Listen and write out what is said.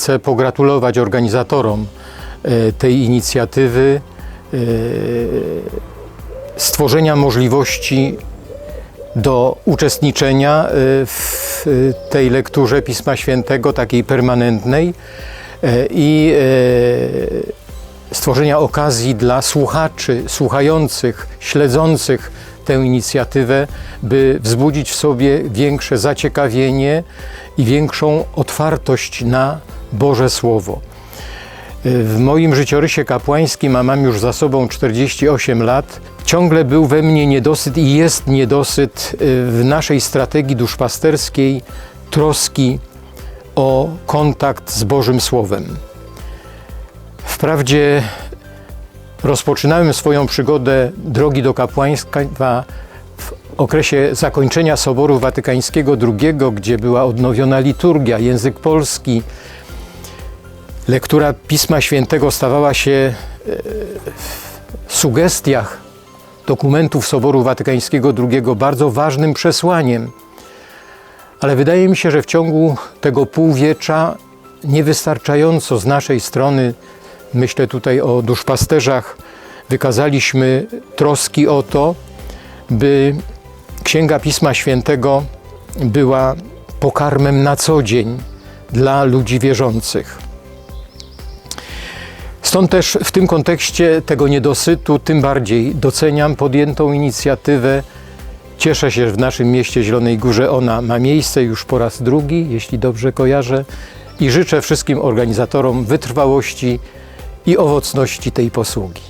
chcę pogratulować organizatorom e, tej inicjatywy e, stworzenia możliwości do uczestniczenia e, w tej lekturze Pisma Świętego, takiej permanentnej i stworzenia okazji dla słuchaczy, słuchających, śledzących tę inicjatywę, by wzbudzić w sobie większe zaciekawienie i większą otwartość na Boże Słowo. W moim życiorysie kapłańskim, a mam już za sobą 48 lat, ciągle był we mnie niedosyt i jest niedosyt y, w naszej strategii duszpasterskiej troski o kontakt z Bożym Słowem. Wprawdzie rozpoczynałem swoją przygodę drogi do kapłaństwa w okresie zakończenia Soboru Watykańskiego II, gdzie była odnowiona liturgia, język polski, lektura Pisma Świętego stawała się e, w sugestiach dokumentów Soboru Watykańskiego II bardzo ważnym przesłaniem. Ale wydaje mi się, że w ciągu tego półwiecza niewystarczająco z naszej strony, myślę tutaj o duszpasterzach, wykazaliśmy troski o to, by Księga Pisma Świętego była pokarmem na co dzień dla ludzi wierzących. Stąd też w tym kontekście tego niedosytu tym bardziej doceniam podjętą inicjatywę. Cieszę się, że w naszym mieście Zielonej Górze ona ma miejsce już po raz drugi, jeśli dobrze kojarzę, i życzę wszystkim organizatorom wytrwałości i owocności tej posługi.